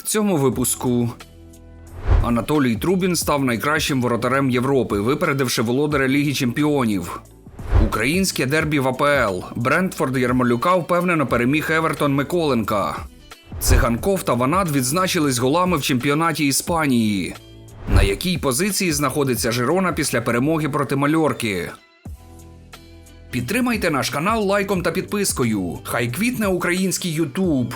В цьому випуску Анатолій Трубін став найкращим воротарем Європи, випередивши володаря Ліги Чемпіонів. Українське дербі в АПЛ. Брентфорд Ярмолюка впевнено переміг Евертон Миколенка. Циганков та Ванат відзначились голами в чемпіонаті Іспанії. На якій позиції знаходиться Жирона після перемоги проти Мальорки? Підтримайте наш канал лайком та підпискою. Хай квітне український Ютуб.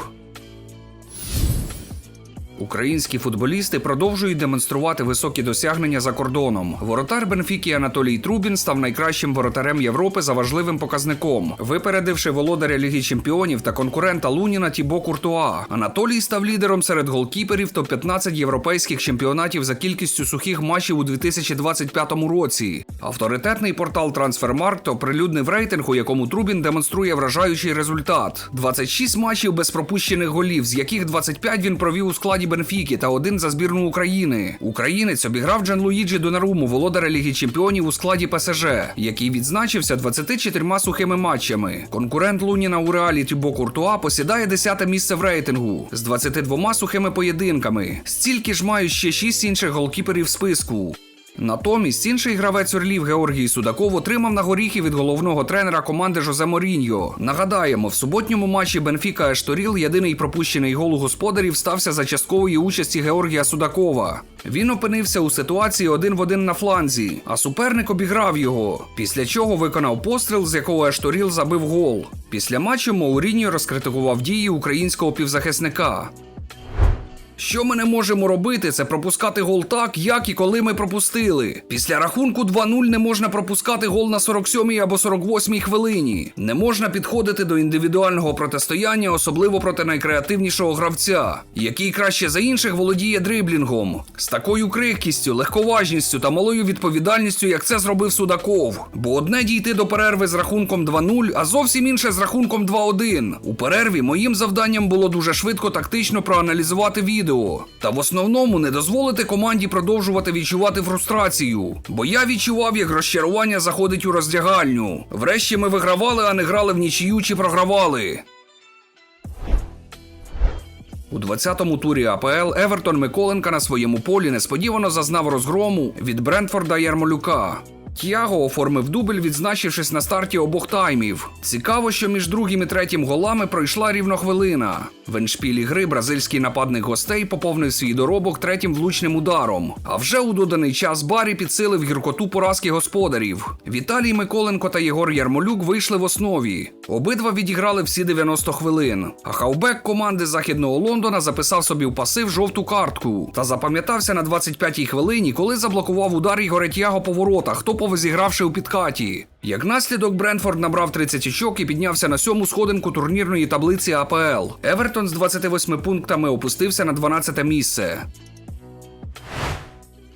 Українські футболісти продовжують демонструвати високі досягнення за кордоном. Воротар Бенфіки Анатолій Трубін став найкращим воротарем Європи за важливим показником, випередивши володаря Ліги Чемпіонів та конкурента Луніна Тібо Куртуа. Анатолій став лідером серед голкіперів топ-15 європейських чемпіонатів за кількістю сухих матчів у 2025 році. Авторитетний портал Трансфермаркт оприлюднив рейтинг, у якому Трубін демонструє вражаючий результат: 26 матчів без пропущених голів, з яких 25 він провів у складі Бенфіки та один за збірну України. Українець обіграв Джанлуїджі Донаруму, володаря Ліги Чемпіонів у складі ПСЖ, який відзначився 24 сухими матчами. Конкурент Луніна у реалі Тюбо Куртуа посідає 10 місце в рейтингу з 22 сухими поєдинками. Стільки ж мають ще 6 інших голкіперів списку. Натомість інший гравець Орлів Георгій Судаков отримав на горіхи від головного тренера команди Жозе Моріньо. Нагадаємо, в суботньому матчі Бенфіка Ешторіл єдиний пропущений гол у господарів стався за часткової участі Георгія Судакова. Він опинився у ситуації один в один на фланзі, а суперник обіграв його. Після чого виконав постріл, з якого Ешторіл забив гол. Після матчу Мауріньо розкритикував дії українського півзахисника. Що ми не можемо робити, це пропускати гол так, як і коли ми пропустили. Після рахунку 2-0 не можна пропускати гол на 47-й або 48-й хвилині. Не можна підходити до індивідуального протистояння, особливо проти найкреативнішого гравця, який краще за інших володіє дриблінгом. З такою крихкістю, легковажністю та малою відповідальністю, як це зробив Судаков. Бо одне дійти до перерви з рахунком 2-0, а зовсім інше з рахунком 2-1. У перерві моїм завданням було дуже швидко тактично проаналізувати відео. Та в основному не дозволити команді продовжувати відчувати фрустрацію. Бо я відчував, як розчарування заходить у роздягальню. Врешті ми вигравали, а не грали в нічию чи програвали. У 20-му турі АПЛ Евертон Миколенка на своєму полі несподівано зазнав розгрому від Брентфорда Ярмолюка. Тіаго оформив дубль, відзначившись на старті обох таймів. Цікаво, що між другим і третім голами пройшла рівно хвилина. В еншпілі гри бразильський нападник гостей поповнив свій доробок третім влучним ударом. А вже у доданий час Барі підсилив гіркоту поразки господарів. Віталій Миколенко та Єгор Ярмолюк вийшли в основі. Обидва відіграли всі 90 хвилин. А хавбек команди Західного Лондона записав собі в пасив жовту картку та запам'ятався на 25-й хвилині, коли заблокував удар Ігоря Тяго по воротах, топово зігравши у підкаті. Як наслідок, Бренфорд набрав 30 очок і піднявся на сьому сходинку турнірної таблиці АПЛ. Евертон з 28 пунктами опустився на 12 місце.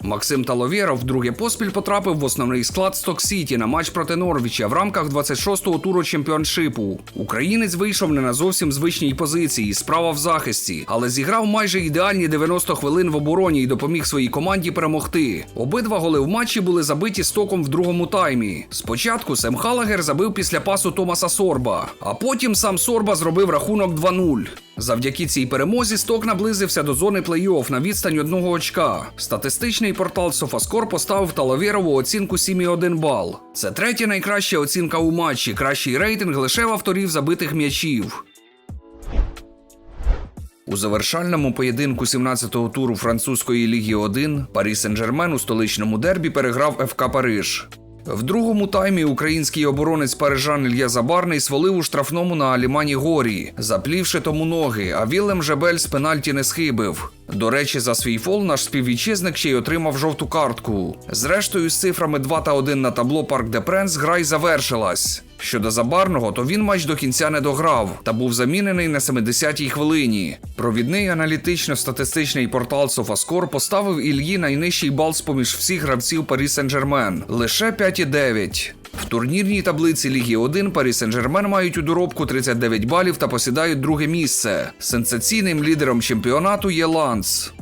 Максим Таловєров вдруге поспіль потрапив в основний склад Сток Сіті на матч проти Норвіча в рамках 26-го туру чемпіоншипу. Українець вийшов не на зовсім звичній позиції, справа в захисті, але зіграв майже ідеальні 90 хвилин в обороні і допоміг своїй команді перемогти. Обидва голи в матчі були забиті стоком в другому таймі. Спочатку Сем Халагер забив після пасу Томаса Сорба, а потім сам Сорба зробив рахунок 2-0. Завдяки цій перемозі сток наблизився до зони плей-офф на відстань одного очка. Статистичний портал Софаскор поставив Талавєрову оцінку 7,1 бал. Це третя найкраща оцінка у матчі, кращий рейтинг лише в авторів забитих м'ячів. У завершальному поєдинку 17-го туру французької ліги 1 Парі Сен-Жермен у столичному дербі переграв ФК Париж. В другому таймі український оборонець парижан Ілья Забарний свалив у штрафному на Алімані Горі, заплівши тому ноги, а Вілем Жебель з пенальті не схибив. До речі, за свій фол наш співвітчизник ще й отримав жовту картку. Зрештою, з цифрами 2 та 1 на табло Парк де Пренс гра й завершилась. Щодо Забарного, то він матч до кінця не дограв та був замінений на 70-й хвилині. Провідний аналітично-статистичний портал Софаскор поставив Ільї найнижчий бал з поміж всіх гравців Парі Сен-Жермен лише 5,9. В турнірній таблиці Ліги 1 Парі Сен-Жермен мають у доробку 39 балів та посідають друге місце. Сенсаційним лідером чемпіонату є Ланс.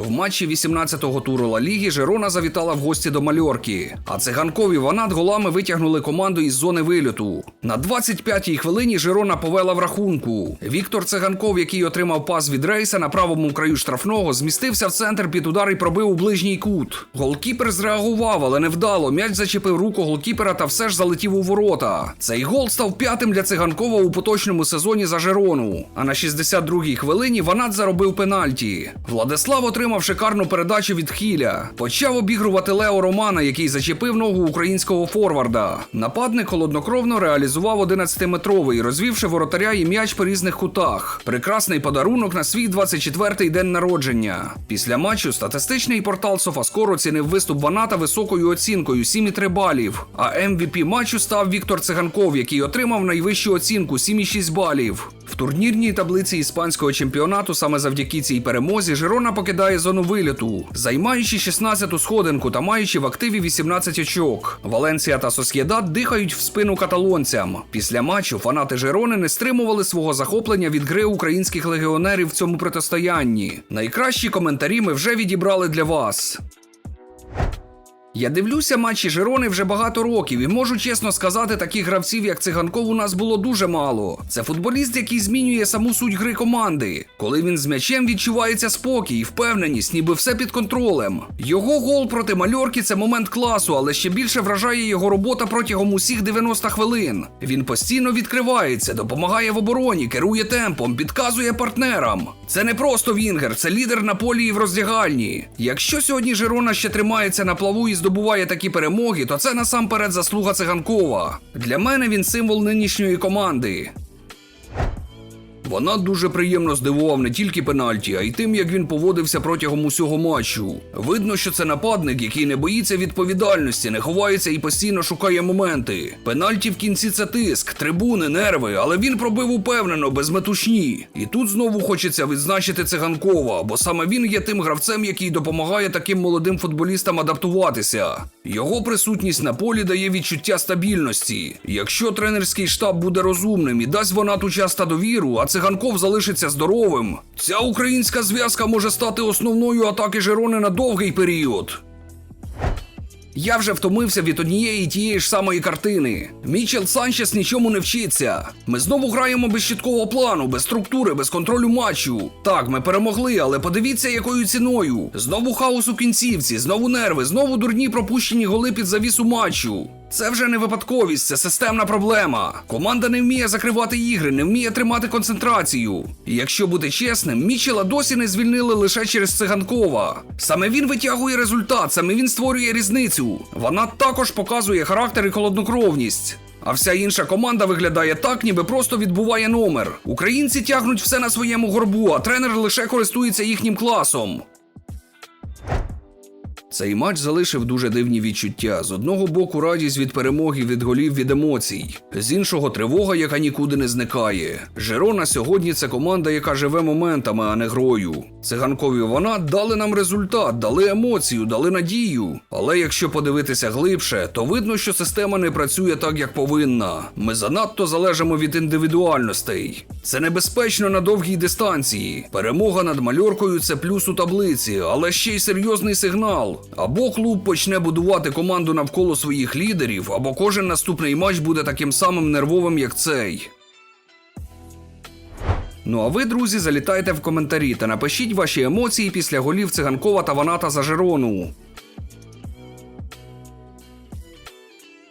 В матчі 18-го туру Ла Ліги Жирона завітала в гості до Мальорки, а циганкові Ванат голами витягнули команду із зони вильоту. На 25-й хвилині Жирона повела в рахунку. Віктор Циганков, який отримав пас від рейса на правому краю штрафного, змістився в центр під удар і пробив у ближній кут. Голкіпер зреагував, але невдало. М'яч зачепив руку голкіпера та все ж залетів у ворота. Цей гол став п'ятим для циганкова у поточному сезоні за Жирону. А на 62-й хвилині Ванат заробив пенальті. Владислав отримав шикарну передачу від Хіля. Почав обігрувати Лео Романа, який зачепив ногу українського форварда. Нападник холоднокровно реалізував 11-метровий, розвівши воротаря і м'яч по різних кутах. Прекрасний подарунок на свій 24-й день народження. Після матчу статистичний портал Софаскор оцінив виступ Ваната високою оцінкою 7,3 балів. А MVP матчу став Віктор Циганков, який отримав найвищу оцінку 7,6 балів. В турнірній таблиці іспанського чемпіонату саме завдяки цій перемозі Жирона покидає зону виліту, займаючи 16-ту сходинку та маючи в активі 18 очок. Валенсія та Сосєдат дихають в спину каталонцям. Після матчу фанати Жирони не стримували свого захоплення від гри українських легіонерів в цьому протистоянні. Найкращі коментарі ми вже відібрали для вас. Я дивлюся матчі Жирони вже багато років і можу чесно сказати, таких гравців, як циганков, у нас було дуже мало. Це футболіст, який змінює саму суть гри команди. Коли він з м'ячем відчувається спокій впевненість, ніби все під контролем. Його гол проти мальорки це момент класу, але ще більше вражає його робота протягом усіх 90 хвилин. Він постійно відкривається, допомагає в обороні, керує темпом, підказує партнерам. Це не просто Вінгер, це лідер на полі і в роздягальні. Якщо сьогодні Жирона ще тримається на плаву і здобуває такі перемоги, то це насамперед заслуга циганкова. Для мене він символ нинішньої команди. Вона дуже приємно здивував не тільки пенальті, а й тим, як він поводився протягом усього матчу. Видно, що це нападник, який не боїться відповідальності, не ховається і постійно шукає моменти. Пенальті в кінці це тиск, трибуни, нерви, але він пробив упевнено, без метушні. І тут знову хочеться відзначити циганкова, бо саме він є тим гравцем, який допомагає таким молодим футболістам адаптуватися. Його присутність на полі дає відчуття стабільності. Якщо тренерський штаб буде розумним і дасть Вонату час та довіру, а циганков залишиться здоровим, ця українська зв'язка може стати основною атаки Жирони на довгий період. Я вже втомився від однієї і тієї ж самої картини. Мічел Санчес нічому не вчиться. Ми знову граємо без чіткого плану, без структури, без контролю матчу. Так, ми перемогли, але подивіться, якою ціною. Знову хаос у кінцівці, знову нерви, знову дурні пропущені голи під завісу матчу. Це вже не випадковість, це системна проблема. Команда не вміє закривати ігри, не вміє тримати концентрацію. І якщо бути чесним, Мічела досі не звільнили лише через циганкова. Саме він витягує результат, саме він створює різницю. Вона також показує характер і холоднокровність. А вся інша команда виглядає так, ніби просто відбуває номер. Українці тягнуть все на своєму горбу, а тренер лише користується їхнім класом. Цей матч залишив дуже дивні відчуття. З одного боку, радість від перемоги від голів від емоцій, з іншого тривога, яка нікуди не зникає. Жирона сьогодні це команда, яка живе моментами, а не грою. Циганкові вона дали нам результат, дали емоцію, дали надію. Але якщо подивитися глибше, то видно, що система не працює так, як повинна. Ми занадто залежимо від індивідуальностей. Це небезпечно на довгій дистанції. Перемога над мальоркою це плюс у таблиці, але ще й серйозний сигнал. Або клуб почне будувати команду навколо своїх лідерів, або кожен наступний матч буде таким самим нервовим, як цей. Ну а ви, друзі, залітайте в коментарі та напишіть ваші емоції після голів циганкова та Ваната за Жирону.